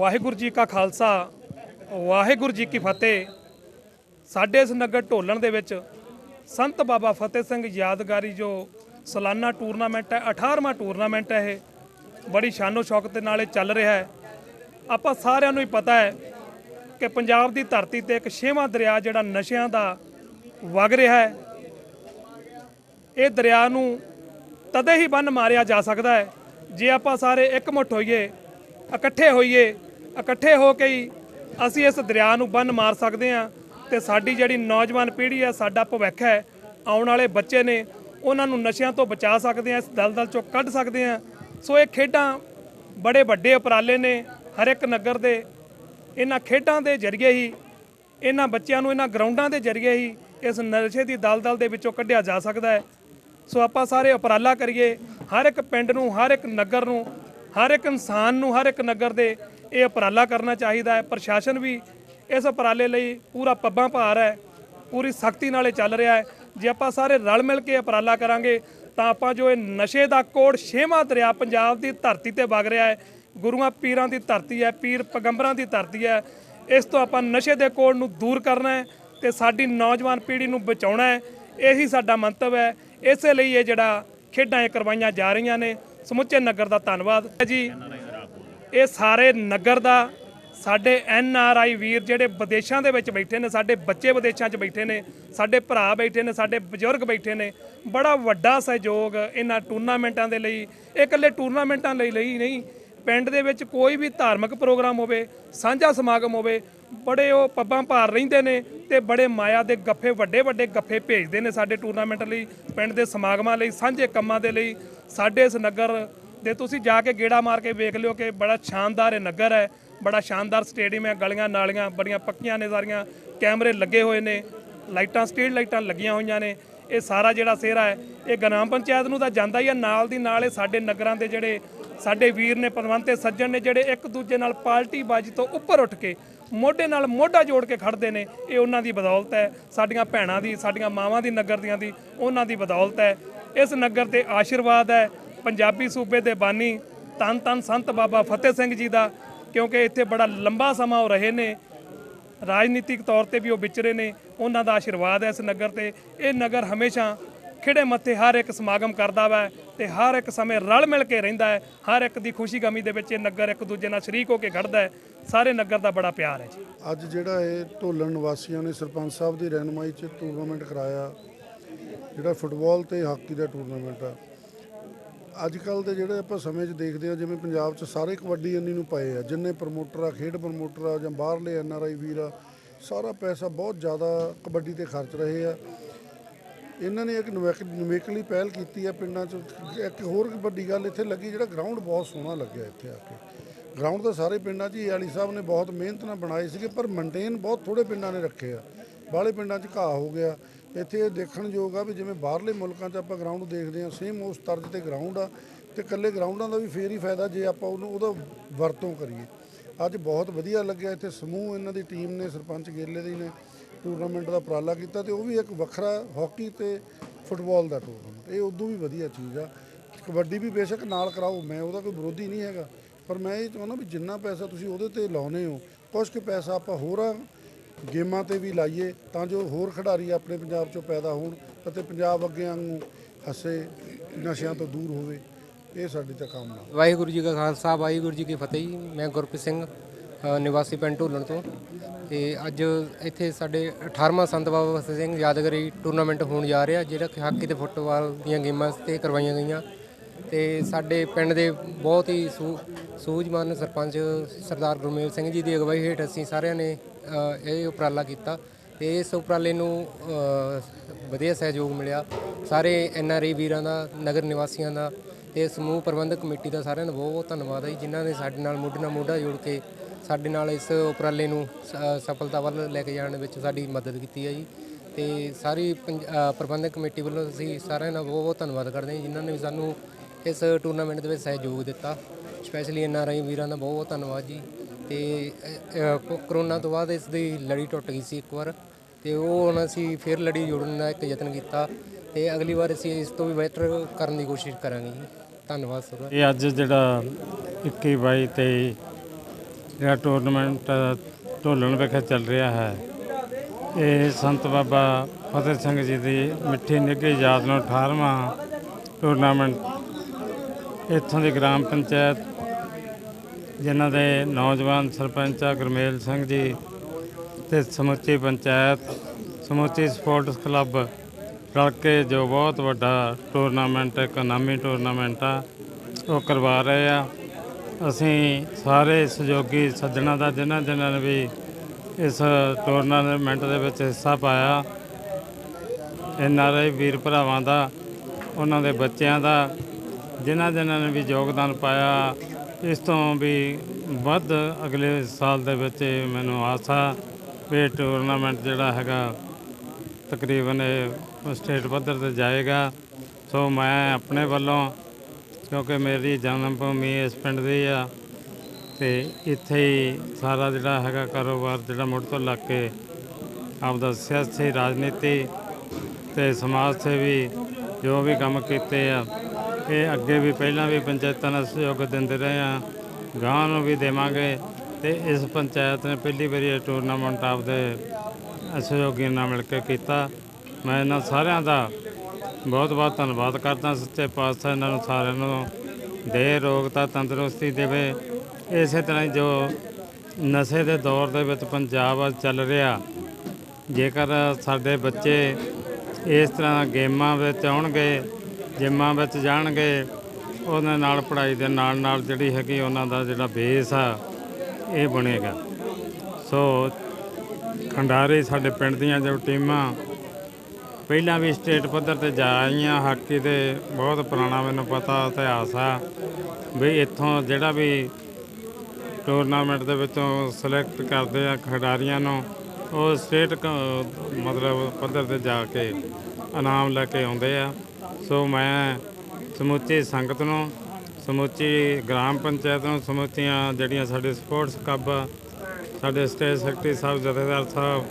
ਵਾਹਿਗੁਰੂ ਜੀ ਕਾ ਖਾਲਸਾ, ਵਾਹਿਗੁਰੂ ਜੀ ਕੀ ਫਤਿਹ। ਸਾਡੇ ਇਸ ਨਗਰ ਢੋਲਣ ਦੇ ਵਿੱਚ ਸੰਤ ਬਾਬਾ ਫਤਿਹ ਸਿੰਘ ਯਾਦਗਾਰੀ ਜੋ ਸਾਲਾਨਾ ਟੂਰਨਾਮੈਂਟ ਹੈ 18ਵਾਂ ਟੂਰਨਾਮੈਂਟ ਹੈ ਇਹ, ਬੜੀ ਸ਼ਾਨੋ ਸ਼ੌਕਤ ਦੇ ਨਾਲ ਇਹ ਚੱਲ ਰਿਹਾ ਹੈ। ਆਪਾਂ ਸਾਰਿਆਂ ਨੂੰ ਹੀ ਪਤਾ ਹੈ ਕਿ ਪੰਜਾਬ ਦੀ ਧਰਤੀ ਤੇ ਇੱਕ ਛੇਵਾਂ ਦਰਿਆ ਜਿਹੜਾ ਨਸ਼ਿਆਂ ਦਾ ਵਗ ਰਿਹਾ ਹੈ। ਇਹ ਦਰਿਆ ਨੂੰ ਤਦੇ ਹੀ ਬੰਨ ਮਾਰਿਆ ਜਾ ਸਕਦਾ ਹੈ, ਜੇ ਆਪਾਂ ਸਾਰੇ ਇਕਮੁੱਠ ਹੋਈਏ, ਇਕੱਠੇ ਹੋਈਏ ਇਕੱਠੇ ਹੋ ਕੇ ਹੀ ਅਸੀਂ ਇਸ ਦਰਿਆ ਨੂੰ ਬੰਨ ਮਾਰ ਸਕਦੇ ਹਾਂ ਤੇ ਸਾਡੀ ਜਿਹੜੀ ਨੌਜਵਾਨ ਪੀੜ੍ਹੀ ਹੈ, ਸਾਡਾ ਭਵਿੱਖ ਹੈ, ਆਉਣ ਵਾਲੇ ਬੱਚੇ ਨੇ, ਉਹਨਾਂ ਨੂੰ ਨਸ਼ਿਆਂ ਤੋਂ ਬਚਾ ਸਕਦੇ ਹਾਂ, ਇਸ ਦਲਦਲ ਚੋਂ ਕੱਢ ਸਕਦੇ ਹਾਂ। ਸੋ ਇਹ ਖੇਡਾਂ ਬੜੇ ਵੱਡੇ ਉਪਰਾਲੇ ਨੇ ਹਰ ਇੱਕ ਨਗਰ ਦੇ। ਇਹਨਾਂ ਖੇਡਾਂ ਦੇ ਜ਼ਰੀਏ ਹੀ, ਇਹਨਾਂ ਬੱਚਿਆਂ ਨੂੰ ਇਹਨਾਂ ਗਰਾਊਂਡਾਂ ਦੇ ਜ਼ਰੀਏ ਹੀ ਇਸ ਨਸ਼ੇ ਦੀ ਦਲਦਲ ਦੇ ਵਿੱਚੋਂ ਕੱਢਿਆ ਜਾ ਸਕਦਾ ਹੈ। ਸੋ ਆਪਾਂ ਸਾਰੇ ਉਪਰਾਲਾ ਕਰੀਏ, ਹਰ ਇੱਕ ਪਿੰਡ ਨੂੰ, ਹਰ ਇੱਕ ਨਗਰ ਨੂੰ, ਹਰ ਇੱਕ ਇਨਸਾਨ ਨੂੰ, ਹਰ ਇੱਕ ਨਗਰ ਦੇ ਇਹ ਉਪਰਾਲਾ ਕਰਨਾ ਚਾਹੀਦਾ ਹੈ। ਪ੍ਰਸ਼ਾਸਨ ਵੀ ਇਸ ਉਪਰਾਲੇ ਲਈ ਪੂਰਾ ਪੱਬਾਂ ਭਾਰ ਹੈ। ਪੂਰੀ ਸਖਤੀ ਨਾਲ ਇਹ ਚੱਲ ਰਿਹਾ ਹੈ। ਜੇ ਆਪਾਂ ਸਾਰੇ ਰਲ ਮਿਲ ਕੇ ਉਪਰਾਲਾ ਕਰਾਂਗੇ, ਤਾਂ ਆਪਾਂ ਜੋ ਇਹ ਨਸ਼ੇ ਦਾ ਕੋੜ ਛੇਵਾਂ ਦਰਿਆ ਪੰਜਾਬ ਦੀ ਧਰਤੀ ਤੇ ਵਗ ਰਿਹਾ ਹੈ, ਗੁਰੂਆਂ ਪੀਰਾਂ ਦੀ ਧਰਤੀ ਹੈ, ਪੀਰ ਪੈਗੰਬਰਾਂ ਦੀ ਧਰਤੀ ਹੈ, ਇਸ ਤੋਂ ਆਪਾਂ ਨਸ਼ੇ ਦੇ ਕੋੜ ਨੂੰ ਦੂਰ ਕਰਨਾ ਹੈ ਤੇ ਸਾਡੀ ਨੌਜਵਾਨ ਪੀੜ੍ਹੀ ਨੂੰ ਬਚਾਉਣਾ ਹੈ। ਇਹੀ ਸਾਡਾ ਮੰਤਵ ਹੈ। ਇਸੇ ਲਈ ਇਹ ਜਿਹੜਾ ਖੇਡਾਂ ਇਹ ਕਰਵਾਈਆਂ ਜਾ ਰਹੀਆਂ ਨੇ। ਸਮੁੱਚੇ ਨਗਰ ਦਾ ਧੰਨਵਾਦ। ਜੀ ਇਹ ਸਾਰੇ ਨਗਰ ਦਾ, ਸਾਡੇ ਐਨ ਆਰ ਆਈ ਵੀਰ ਜਿਹੜੇ ਵਿਦੇਸ਼ਾਂ ਦੇ ਵਿੱਚ ਬੈਠੇ ਨੇ, ਸਾਡੇ ਬੱਚੇ ਵਿਦੇਸ਼ਾਂ 'ਚ ਬੈਠੇ ਨੇ, ਸਾਡੇ ਭਰਾ ਬੈਠੇ ਨੇ, ਸਾਡੇ ਬਜ਼ੁਰਗ ਬੈਠੇ ਨੇ, ਬੜਾ ਵੱਡਾ ਸਹਿਯੋਗ ਇਹਨਾਂ ਟੂਰਨਾਮੈਂਟਾਂ ਦੇ ਲਈ, ਇਹ ਇਕੱਲੇ ਟੂਰਨਾਮੈਂਟਾਂ ਲਈ ਲਈ ਨਹੀਂ, ਪਿੰਡ ਦੇ ਵਿੱਚ ਕੋਈ ਵੀ ਧਾਰਮਿਕ ਪ੍ਰੋਗਰਾਮ ਹੋਵੇ, ਸਾਂਝਾ ਸਮਾਗਮ ਹੋਵੇ, ਬੜੇ ਉਹ ਪੱਬਾਂ ਭਾਰ ਰਹਿੰਦੇ ਨੇ ਤੇ ਬੜੇ ਮਾਇਆ ਦੇ ਗੱਫੇ, ਵੱਡੇ ਵੱਡੇ ਗੱਫੇ ਭੇਜਦੇ ਨੇ ਸਾਡੇ ਟੂਰਨਾਮੈਂਟ ਲਈ, ਪਿੰਡ ਦੇ ਸਮਾਗਮਾਂ ਲਈ, ਸਾਂਝੇ ਕੰਮਾਂ ਦੇ ਲਈ, ਸਾਡੇ ਇਸ ਨਗਰ ਦੇ ਤੁਸੀਂ ਜਾ ਕੇ ਗੇੜਾ ਮਾਰ ਕੇ ਵੇਖ ਲਿਓ ਕਿ ਬੜਾ ਸ਼ਾਨਦਾਰ ਇਹ ਨਗਰ ਹੈ, ਬੜਾ ਸ਼ਾਨਦਾਰ ਸਟੇਡੀਅਮ ਹੈ, ਗਲੀਆਂ ਨਾਲੀਆਂ, ਬੜੀਆਂ ਪੱਕੀਆਂ ਨੇ ਸਾਰੀਆਂ, ਕੈਮਰੇ ਲੱਗੇ ਹੋਏ ਨੇ, ਲਾਈਟਾਂ, ਸਟਰੀਟ ਲਾਈਟਾਂ ਲੱਗੀਆਂ ਹੋਈਆਂ ਨੇ, ਇਹ ਸਾਰਾ ਜਿਹੜਾ ਸਿਹਰਾ ਹੈ, ਇਹ ਗ੍ਰਾਮ ਪੰਚਾਇਤ ਨੂੰ ਤਾਂ ਜਾਂਦਾ ਹੀ ਹੈ, ਨਾਲ ਦੀ ਨਾਲ ਇਹ ਸਾਡੇ ਨਗਰਾਂ ਦੇ ਜਿਹੜੇ ਸਾਡੇ ਵੀਰ ਨੇ ਪਰਵੰਤੇ ਸੱਜਣ ਨੇ, ਜਿਹੜੇ ਇੱਕ ਦੂਜੇ ਨਾਲ ਪਾਰਟੀ ਬਾਜੀ ਤੋਂ ਉੱਪਰ ਉੱਠ ਕੇ, ਮੋਢੇ ਨਾਲ ਮੋਢਾ ਜੋੜ ਕੇ ਖੜਦੇ ਨੇ, ਇਹ ਉਹਨਾਂ ਦੀ ਬਦੌਲਤ ਹੈ, ਸਾਡੀਆਂ ਭੈਣਾਂ ਦੀ, ਸਾਡੀਆਂ ਮਾਵਾਂ ਦੀ, ਨਗਰ ਦੀਆਂ ਦੀ, ਉਹਨਾਂ ਦੀ ਬਦੌਲਤ ਹੈ। ਇਸ ਨਗਰ ਤੇ ਆਸ਼ੀਰਵਾਦ ਹੈ ਪੰਜਾਬੀ ਸੂਬੇ ਦੇ ਬਾਨੀ ਤਨ ਤਨ ਸੰਤ ਬਾਬਾ ਫਤਿਹ ਸਿੰਘ ਜੀ ਦਾ, ਕਿਉਂਕਿ ਇੱਥੇ ਬੜਾ ਲੰਬਾ ਸਮਾਂ ਉਹ ਰਹੇ ਨੇ। ਰਾਜਨੀਤਿਕ ਤੌਰ ਤੇ ਵੀ ਉਹ ਵਿਚਰੇ ਨੇ। ਉਹਨਾਂ ਦਾ ਆਸ਼ੀਰਵਾਦ ਹੈ ਇਸ ਨਗਰ ਤੇ। ਇਹ ਨਗਰ ਹਮੇਸ਼ਾ ਖਿੜੇ ਮੱਥੇ ਹਰ ਇੱਕ ਸਮਾਗਮ ਕਰਦਾ ਵਾ ਤੇ ਹਰ ਇੱਕ ਸਮੇਂ ਰਲ ਮਿਲ ਕੇ ਰਹਿੰਦਾ ਹੈ। ਹਰ ਇੱਕ ਦੀ ਖੁਸ਼ੀ ਗਮੀ ਦੇ ਵਿੱਚ ਇਹ ਨਗਰ ਇੱਕ ਦੂਜੇ ਨਾਲ ਸ਼ਰੀਕ ਹੋ ਕੇ ਖੜਦਾ ਹੈ। ਸਾਰੇ ਨਗਰ ਦਾ ਬੜਾ ਪਿਆਰ ਹੈ ਜੀ। ਅੱਜ ਜਿਹੜਾ ਇਹ ਢੋਲਣ ਨਿਵਾਸੀਆਂ ਨੇ ਸਰਪੰਚ ਸਾਹਿਬ ਦੀ ਰਹਿਨਮਾਈ 'ਚ ਟੂਰਨਾਮੈਂਟ ਕਰਾਇਆ, ਜਿਹੜਾ ਫੁੱਟਬਾਲ ਤੇ ਹਾਕੀ ਦਾ ਟੂਰਨਾਮੈਂਟ ਆ। ਅੱਜ ਕੱਲ ਦੇ ਜਿਹੜੇ ਆਪਾਂ ਸਮੇਂ 'ਚ ਦੇਖਦੇ ਆ ਜਿਵੇਂ ਪੰਜਾਬ 'ਚ ਸਾਰੇ ਕਬੱਡੀ ਇੰਨੀ ਨੂੰ ਪਏ ਆ, ਜਿੰਨੇ ਪ੍ਰਮੋਟਰ ਆ, ਖੇਡ ਪ੍ਰਮੋਟਰ ਆ ਜਾਂ ਬਾਹਰਲੇ ਐਨ ਆਰ ਆਈ ਵੀਰ ਆ, ਸਾਰਾ ਪੈਸਾ ਬਹੁਤ ਜ਼ਿਆਦਾ ਕਬੱਡੀ ਤੇ ਖਰਚ ਰਹੇ ਆ। ਇਹਨਾਂ ਨੇ ਇੱਕ ਨਵੇਕ- ਨਿਵੇਕਲੀ ਪਹਿਲ ਕੀਤੀ ਆ ਪਿੰਡਾਂ 'ਚ। ਇੱਕ ਹੋਰ ਵੱਡੀ ਗੱਲ ਇੱਥੇ ਲੱਗੀ, ਜਿਹੜਾ ਗਰਾਊਂਡ ਬਹੁਤ ਸੋਹਣਾ ਲੱਗਿਆ ਇੱਥੇ ਆ ਕੇ। ਗਰਾਊਂਡ ਤਾਂ ਸਾਰੇ ਪਿੰਡਾਂ 'ਚ ਹੀ ਆਲੀ ਸਾਹਿਬ ਨੇ ਬਹੁਤ ਮਿਹਨਤ ਨਾਲ ਬਣਾਏ ਸੀਗੇ, ਪਰ ਮੇਨਟੇਨ ਬਹੁਤ ਥੋੜੇ ਪਿੰਡਾਂ ਨੇ ਰੱਖੇ ਆ। ਬਾਹਲੇ ਪਿੰਡਾਂ 'ਚ ਘਾਹ ਹੋ ਗਿਆ। ਇੱਥੇ ਇਹ ਦੇਖਣਯੋਗ ਆ ਵੀ ਜਿਵੇਂ ਬਾਹਰਲੇ ਮੁਲਕਾਂ 'ਚ ਆਪਾਂ ਗਰਾਊਂਡ ਦੇਖਦੇ ਆ ਸੇਮ ਉਸ ਤਰਜ਼ ਤੇ ਗਰਾਊਂਡ ਆ ਤੇ ਇਕੱਲੇ ਗਰਾਊਂਡਾਂ ਦਾ ਵੀ ਫੇਰ ਹੀ ਫਾਇਦਾ ਜੇ ਆਪਾਂ ਉਹਨੂੰ, ਉਹਦਾ ਵਰਤੋਂ ਕਰੀਏ। ਅੱਜ ਬਹੁਤ ਵਧੀਆ ਲੱਗਿਆ ਇੱਥੇ ਸਮੂਹ ਇਹਨਾਂ ਦੀ ਟੀਮ ਨੇ, ਸਰਪੰਚ ਗੇਲੇ ਦੀ ਨੇ ਟੂਰਨਾਮੈਂਟ ਦਾ ਉਪਰਾਲਾ ਕੀਤਾ ਤੇ ਉਹ ਵੀ ਇੱਕ ਵੱਖਰਾ ਹਾਕੀ ਤੇ ਫੁੱਟਬਾਲ ਦਾ ਟੂਰਨਾਮੈਂਟ ਇਹ ਉਦੋਂ ਵੀ ਵਧੀਆ ਚੀਜ਼ ਆ। ਕਬੱਡੀ ਵੀ ਬੇਸ਼ੱਕ ਨਾਲ ਕਰਾਓ, ਮੈਂ ਉਹਦਾ ਕੋਈ ਵਿਰੋਧੀ ਨਹੀਂ ਹੈਗਾ। ਪਰ ਮੈਂ ਇਹ ਚਾਹੁੰਦਾ ਵੀ ਜਿੰਨਾ ਪੈਸਾ ਤੁਸੀਂ ਉਹਦੇ ਤੇ ਲਾਉਨੇ ਹੋ, ਕੁਛ ਕੁ ਪੈਸਾ ਆਪਾਂ ਹੋਰਾਂ ਗੇਮਾਂ ਤੇ ਵੀ ਲਾਈਏ ਤਾਂ ਜੋ ਹੋਰ ਖਿਡਾਰੀ ਆਪਣੇ ਪੰਜਾਬ ਚੋਂ ਪੈਦਾ ਹੋਣ ਅਤੇ ਪੰਜਾਬ ਅੱਗੇ ਵਾਂਗੂ ਹੱਸੇ, ਨਸ਼ਿਆਂ ਤੋਂ ਦੂਰ ਹੋਵੇ, ਇਹ ਸਾਡੀ ਤਾਂ ਕਾਮਨਾ ਵਾਹਿਗੁਰੂ ਜੀ ਕਾ ਖਾਲਸਾ, ਵਾਹਿਗੁਰੂ ਜੀ ਕੀ ਫਤਿਹ ਜੀ। ਮੈਂ ਗੁਰਪ੍ਰੀਤ ਸਿੰਘ ਨਿਵਾਸੀ ਪਿੰਡ ਢੋਲਣ ਤੋਂ। ਤੇ ਅੱਜ ਇੱਥੇ ਸਾਡੇ 18ਵਾਂ ਸੰਤ ਬਾਬਾ ਫਤਿਹ ਸਿੰਘ ਯਾਦਗਾਰੀ ਟੂਰਨਾਮੈਂਟ ਹੋਣ ਜਾ ਰਿਹਾ, ਜਿਹੜਾ ਕਿ ਹਾਕੀ ਤੇ ਫੁੱਟਬਾਲ ਦੀਆਂ ਗੇਮਾਂ ਤੇ ਕਰਵਾਈਆਂ ਗਈਆਂ। ਤੇ ਸਾਡੇ ਪਿੰਡ ਦੇ ਬਹੁਤ ਹੀ ਸੂ- ਸੂਝਵਾਨ ਸਰਪੰਚ ਸਰਦਾਰ ਗੁਰਮੇਲ ਸਿੰਘ ਜੀ ਦੀ ਅਗਵਾਈ ਹੇਠ ਅਸੀਂ ਸਾਰਿਆਂ ਨੇ ਇਹ ਉਪਰਾਲਾ ਕੀਤਾ ਤੇ ਇਸ ਉਪਰਾਲੇ ਨੂੰ ਵਧੀਆ ਸਹਿਯੋਗ ਮਿਲਿਆ। ਸਾਰੇ ਐਨ ਆਰ ਆਈ ਵੀਰਾਂ ਦਾ ਨਗਰ ਨਿਵਾਸੀਆਂ ਦਾ ਤੇ ਸਮੂਹ ਪ੍ਰਬੰਧਕ ਕਮੇਟੀ ਦਾ ਸਾਰਿਆਂ ਦਾ ਬਹੁਤ ਬਹੁਤ ਧੰਨਵਾਦ ਹੈ ਜੀ, ਜਿਨ੍ਹਾਂ ਨੇ ਸਾਡੇ ਨਾਲ ਮੋਢੇ ਨਾਲ ਮੋਢਾ ਜੋੜ ਕੇ ਸਾਡੇ ਨਾਲ ਇਸ ਉਪਰਾਲੇ ਨੂੰ ਸਫਲਤਾ ਵੱਲ ਲੈ ਕੇ ਜਾਣ ਵਿੱਚ ਸਾਡੀ ਮਦਦ ਕੀਤੀ ਹੈ ਜੀ। ਤੇ ਸਾਰੀ ਪੰਜ- ਪ੍ਰਬੰਧਕ ਕਮੇਟੀ ਵੱਲੋਂ ਅਸੀਂ ਸਾਰਿਆਂ ਦਾ ਬਹੁਤ ਬਹੁਤ ਧੰਨਵਾਦ ਕਰਦੇ ਹਾਂ ਜਿਨ੍ਹਾਂ ਨੇ ਵੀ ਸਾਨੂੰ ਇਸ ਟੂਰਨਾਮੈਂਟ ਦੇ ਵਿੱਚ ਸਹਿਯੋਗ ਦਿੱਤਾ। ਸਪੈਸ਼ਲੀ ਐਨ ਆਰ ਆਈ ਵੀਰਾਂ ਦਾ ਬਹੁਤ ਬਹੁਤ ਧੰਨਵਾਦ ਜੀ। ਤੇ ਅ, ਅ, ਕਰੋਨਾ ਤੋਂ ਬਾਅਦ ਇਸ ਦੀ ਲੜੀ ਟੁੱਟ ਗਈ ਸੀ ਇੱਕ ਵਾਰ। ਤੇ ਉਹ ਹੁਣ ਅਸੀਂ ਫਿਰ ਲੜੀ ਜੋੜਨ ਦਾ ਇੱਕ ਯਤਨ ਕੀਤਾ ਤੇ ਅਗਲੀ ਵਾਰ ਅਸੀਂ ਇਸ ਤੋਂ ਵੀ ਬਿਹਤਰ ਕਰਨ ਦੀ ਕੋਸ਼ਿਸ਼ ਕਰਾਂਗੇ ਜੀ। ਧੰਨਵਾਦ ਸਰ। ਇਹ ਅੱਜ ਜਿਹੜਾ 21 ਬਾਈ 23 ਜਿਹੜਾ ਟੂਰਨਾਮੈਂਟ ਢੋਲਣ ਵਿਖੇ ਚੱਲ ਰਿਹਾ ਹੈ ਇਹ ਸੰਤ ਬਾਬਾ ਫਤਿਹ ਸਿੰਘ ਜੀ ਦੀ ਮਿੱਠੀ ਨਿੱਘੀ ਯਾਦ ਨੂੰ 18ਵਾਂ ਟੂਰਨਾਮੈਂਟ ਇੱਥੋਂ ਦੀ ਗ੍ਰਾਮ ਪੰਚਾਇਤ ਜਿਨ੍ਹਾਂ ਦੇ ਨੌਜਵਾਨ ਸਰਪੰਚ ਆ ਗੁਰਮੇਲ ਸਿੰਘ ਜੀ ਤੇ ਸਮੁੱਚੀ ਪੰਚਾਇਤ, ਸਮੁੱਚੀ ਸਪੋਰਟਸ ਕਲੱਬ ਰਲ ਕੇ ਜੋ ਬਹੁਤ ਵੱਡਾ ਟੂਰਨਾਮੈਂਟ, ਇੱਕ ਨਾਮੀ ਟੂਰਨਾਮੈਂਟ ਆ, ਉਹ ਕਰਵਾ ਰਹੇ ਆ। ਅਸੀਂ ਸਾਰੇ ਸਹਿਯੋਗੀ ਸੱਜਣਾ ਦਾ ਜਿਨ੍ਹਾਂ ਜਿਨ੍ਹਾਂ ਨੇ ਵੀ ਇਸ ਟੂਰਨਾਮੈਂਟ ਦੇ ਵਿੱਚ ਹਿੱਸਾ ਪਾਇਆ ਐਨਆਰਆਈ ਵੀਰ ਭਰਾਵਾਂ ਦਾ, ਉਹਨਾਂ ਦੇ ਬੱਚਿਆਂ ਦਾ, ਜਿਨ੍ਹਾਂ ਜਿਨ੍ਹਾਂ ਨੇ ਵੀ ਯੋਗਦਾਨ ਪਾਇਆ ਇਸ ਤੋਂ ਵੀ ਵੱਧ ਅਗਲੇ ਸਾਲ ਦੇ ਵਿੱਚ ਮੈਨੂੰ ਆਸ ਆ ਵੀ ਇਹ ਟੂਰਨਾਮੈਂਟ ਜਿਹੜਾ ਹੈਗਾ ਤਕਰੀਬਨ ਇਹ ਸਟੇਟ ਪੱਧਰ ਤੇ ਜਾਏਗਾ। ਸੋ ਮੈਂ ਆਪਣੇ ਵੱਲੋਂ, ਕਿਉਂਕਿ ਮੇਰੀ ਜਨਮ ਭੂਮੀ ਇਸ ਪਿੰਡ ਦੀ ਆ, ਤੇ ਇੱਥੇ ਹੀ ਸਾਰਾ ਜਿਹੜਾ ਹੈਗਾ ਕਾਰੋਬਾਰ ਜਿਹੜਾ ਮੁੜ ਤੋਂ ਲੱਗ ਕੇ ਆਪਦਾ ਸਿਆਸੀ ਰਾਜਨੀਤੀ ਤੇ ਸਮਾਜ ਸੇਵੀ ਜੋ ਵੀ ਕੰਮ ਕੀਤੇ ਆ ਇਹ ਅੱਗੇ ਵੀ ਪਹਿਲਾਂ ਵੀ ਪੰਚਾਇਤਾਂ ਨਾਲ ਸਹਿਯੋਗ ਦਿੰਦੇ ਰਹੇ ਆ। ਗਾਂ ਨੂੰ ਵੀ ਦੇਵਾਂਗੇ ਤੇ ਇਸ ਪੰਚਾਇਤ ਨੇ ਪਹਿਲੀ ਵਾਰੀ ਇਹ ਟੂਰਨਾਮੈਂਟ ਆਪਦੇ ਸਹਿਯੋਗੀਆਂ ਨਾਲ ਮਿਲ ਕੇ ਕੀਤਾ। ਮੈਂ ਇਹਨਾਂ ਸਾਰਿਆਂ ਦਾ ਬਹੁਤ ਬਹੁਤ ਧੰਨਵਾਦ ਕਰਦਾ। ਸੱਚੇ ਪਾਤਸ਼ਾਹ ਇਹਨਾਂ ਨੂੰ ਸਾਰਿਆਂ ਨੂੰ ਦੇ ਰੋਗਤਾ ਤੰਦਰੁਸਤੀ ਦੇਵੇ। ਇਸੇ ਤਰ੍ਹਾਂ ਹੀ ਜੋ ਨਸ਼ੇ ਦੇ ਦੌਰ ਦੇ ਵਿੱਚ ਪੰਜਾਬ ਅੱਜ ਚੱਲ ਰਿਹਾ, ਜੇਕਰ ਸਾਡੇ ਬੱਚੇ ਇਸ ਤਰ੍ਹਾਂ ਗੇਮਾਂ ਵਿੱਚ ਆਉਣਗੇ ਜਿੰਮਾਂ ਵਿੱਚ ਜਾਣਗੇ, ਉਹਦੇ ਨਾਲ ਪੜ੍ਹਾਈ ਦੇ ਨਾਲ ਨਾਲ ਜਿਹੜੀ ਹੈਗੀ ਉਹਨਾਂ ਦਾ ਜਿਹੜਾ ਬੇਸ ਆ, ਇਹ ਬਣੇਗਾ। ਸੋ ਖੰਡਾਰੀ ਸਾਡੇ ਪਿੰਡ ਦੀਆਂ ਜੋ ਟੀਮਾਂ, ਪਹਿਲਾਂ ਵੀ ਸਟੇਟ ਪੱਧਰ ਤੇ ਜਾ ਆਈਆਂ, ਹਾਕੀ ਦੇ ਬਹੁਤ ਪੁਰਾਣਾ ਮੈਨੂੰ ਪਤਾ ਇਤਿਹਾਸ ਆ, ਵੀ ਇੱਥੋਂ ਜਿਹੜਾ ਵੀ ਟੂਰਨਾਮੈਂਟ ਦੇ ਵਿੱਚੋਂ ਸਿਲੈਕਟ ਕਰਦੇ ਆ ਖਿਡਾਰੀਆਂ ਨੂੰ, ਉਹ ਸਟੇਟ ਮਤਲਬ ਪੱਧਰ ਤੇ ਜਾ ਕੇ ਇਨਾਮ ਲੈ ਕੇ ਆਉਂਦੇ ਆ। ਸੋ ਮੈਂ ਸਮੁੱਚੀ ਸੰਗਤ ਨੂੰ ਸਮੁੱਚੀ ਗ੍ਰਾਮ ਪੰਚਾਇਤ ਨੂੰ ਸਮੁੱਚੀਆਂ ਜਿਹੜੀਆਂ ਸਾਡੇ ਸਪੋਰਟਸ ਕਲੱਬ ਆ, ਸਾਡੇ ਸਟੇਟ ਸੈਕਟਰੀ ਸਾਹਿਬ ਜਥੇਦਾਰ ਸਾਹਿਬ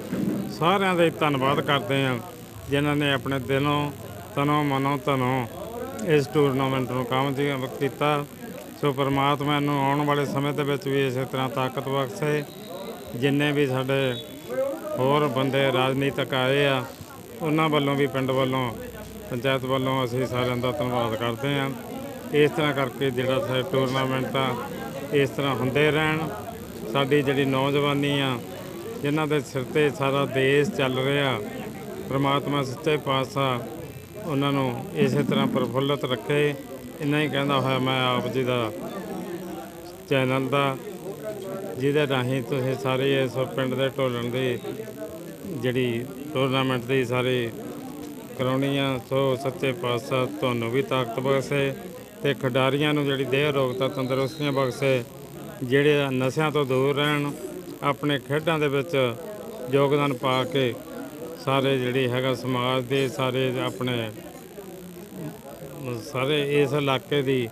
ਸਾਰਿਆਂ ਦਾ ਹੀ ਧੰਨਵਾਦ ਕਰਦੇ ਹਾਂ ਜਿਨ੍ਹਾਂ ਨੇ ਆਪਣੇ ਦਿਲੋਂ ਤਨੋਂ ਮਨੋਂ ਧਨੋਂ ਇਸ ਟੂਰਨਾਮੈਂਟ ਨੂੰ ਕਾਮਯਾਬ ਕੀਤਾ। ਸੋ ਪਰਮਾਤਮਾ ਨੂੰ ਆਉਣ ਵਾਲੇ ਸਮੇਂ ਦੇ ਵਿੱਚ ਵੀ ਇਸੇ ਤਰ੍ਹਾਂ ਤਾਕਤ ਬਖਸ਼ੇ ਜਿੰਨੇ ਵੀ ਸਾਡੇ ਹੋਰ ਬੰਦੇ ਰਾਜਨੀਤਿਕ ਆਏ ਆ ਉਹਨਾਂ ਵੱਲੋਂ ਵੀ ਪਿੰਡ ਵੱਲੋਂ ਪੰਚਾਇਤ ਵੱਲੋਂ ਅਸੀਂ ਸਾਰਿਆਂ ਦਾ ਧੰਨਵਾਦ ਕਰਦੇ ਹਾਂ। ਇਸ ਤਰ੍ਹਾਂ ਕਰਕੇ ਜਿਹੜਾ ਸਾਡਾ ਟੂਰਨਾਮੈਂਟ ਆ, ਇਸ ਤਰ੍ਹਾਂ ਹੁੰਦੇ ਰਹਿਣ। ਸਾਡੀ ਜਿਹੜੀ ਨੌਜਵਾਨੀ ਆ, ਜਿਨ੍ਹਾਂ ਦੇ ਸਿਰ ਤੇ ਸਾਰਾ ਦੇਸ਼ ਚੱਲ ਰਿਹਾ, ਪ੍ਰਮਾਤਮਾ ਸੱਚੇ ਪਾਤਸ਼ਾਹ ਉਹਨਾਂ ਨੂੰ ਇਸੇ ਤਰ੍ਹਾਂ ਪ੍ਰਫੁੱਲਤ ਰੱਖੇ। ਇੰਨਾ ਹੀ ਕਹਿੰਦਾ ਹੋਇਆ ਮੈਂ ਆਪ ਜੀ ਦਾ ਚੈਨਲ ਦਾ, ਜਿਹਦੇ ਰਾਹੀਂ ਤੁਸੀਂ ਸਾਰੇ ਇਸ ਪਿੰਡ ਦੇ ਢੋਲਣ ਦੀ ਜਿਹੜੀ ਟੂਰਨਾਮੈਂਟ ਦੀ ਸਾਰੇ ਕਰਾਉਣੀ ਆ ਸੋ ਸੱਚੇ ਪਾਤਸ਼ਾਹ, ਤੁਹਾਨੂੰ ਵੀ ਤਾਕਤ ਬਖਸ਼ੇ ਤੇ ਖਿਡਾਰੀਆਂ ਨੂੰ ਜਿਹੜੀ ਦੇਹ ਰੋਗਤਾ ਤੰਦਰੁਸਤੀਆਂ ਬਖਸ਼ੇ, ਜਿਹੜੇ ਨਸ਼ਿਆਂ ਤੋਂ ਦੂਰ ਰਹਿਣ, ਆਪਣੇ ਖੇਡਾਂ ਦੇ ਵਿੱਚ ਯੋਗਦਾਨ ਪਾ ਕੇ ਸਾਰੇ ਜਿਹੜੀ ਹੈਗਾ ਸਮਾਜ ਦੇ ਸਾਰੇ ਆਪਣੇ, ਸਾਰੇ ਇਸ ਇਲਾਕੇ ਦੀ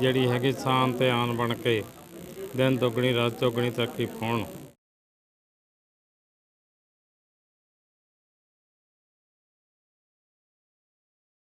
ਜਿਹੜੀ ਹੈਗੀ ਸ਼ਾਨ ਤੇ ਆਨ ਬਣ ਕੇ ਦਿਨ ਦੁੱਗਣੀ, ਰਾਤ ਚੌਗਣੀ ਤਰੱਕੀ ਪਾਉਣ।